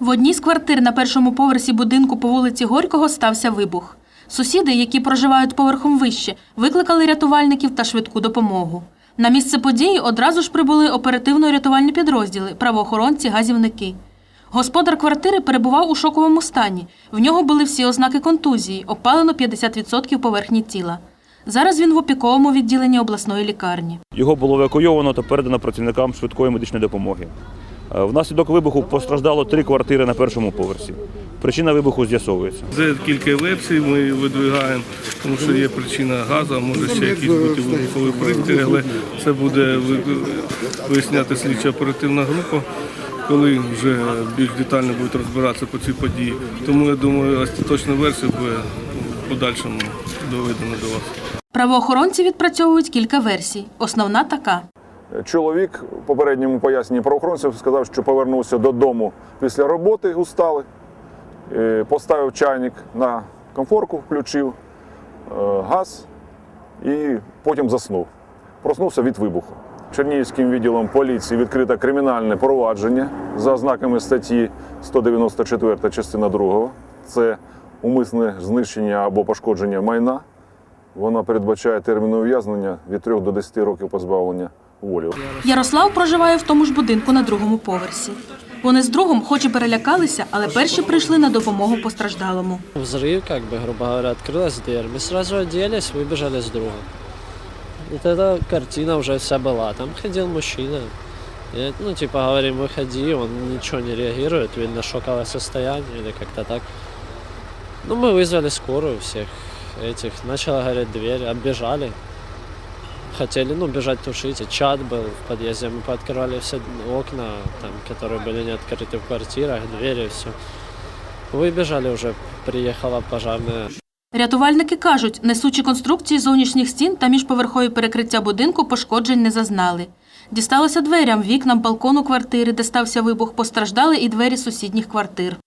В одній з квартир на першому поверсі будинку по вулиці Горького стався вибух. Сусіди, які проживають поверхом вище, викликали рятувальників та швидку допомогу. На місце події одразу ж прибули оперативно-рятувальні підрозділи, правоохоронці, газівники. Господар квартири перебував у шоковому стані. В нього були всі ознаки контузії, опалено 50% поверхні тіла. Зараз він в опіковому відділенні обласної лікарні. Його було евакуйовано та передано працівникам швидкої медичної допомоги. Е, Внаслідок вибуху постраждало три квартири на першому поверсі. Причина вибуху з'ясовується. Це кілька версій ми видвигаємо, тому що є причина газу, може ще якісь бути вибухові пристрій, але це буде виясняти слідча оперативна група, коли вже більш детально будуть розбиратися по цій події. Тому я думаю, остаточна версія буде в подальшому доведена до вас. Правоохоронці відпрацьовують кілька версій. Основна така. Чоловік у попередньому поясненні правоохоронців сказав, що повернувся додому після роботи усталий, е, поставив чайник на комфорку, включив е, газ і потім заснув. Проснувся від вибуху. Чернігівським відділом поліції відкрито кримінальне провадження за ознаками статті 194 частина 2. Це умисне знищення або пошкодження майна. Вона передбачає термін ув'язнення від 3 до 10 років позбавлення волі. Ярослав проживає в тому ж будинку на другому поверсі. Вони з другом, хоч і перелякалися, але перші прийшли на допомогу постраждалому. Взрыв, как бы, грубо говоря, открылась дверь. Мы сразу оделись, выбежали с друга. И тогда картина уже вся была. Там ходил мужчина. И, ну, типа, говорим, выходи, он ничего не реагирует, видно, шоковое состояние или как-то так. Ну, мы вызвали скорую всех этих. Начала гореть дверь, оббежали. Хотели, ну, бежать тушить. И чат был в подъезде. Мы пооткрывали все окна, там, которые были не открыты в квартирах, двери, все. Выбежали уже, приехала пожарная. Рятувальники кажуть, несучі конструкції зовнішніх стін та міжповерхові перекриття будинку пошкоджень не зазнали. Дісталося дверям, вікнам, балкону квартири, де стався вибух, постраждали і двері сусідніх квартир.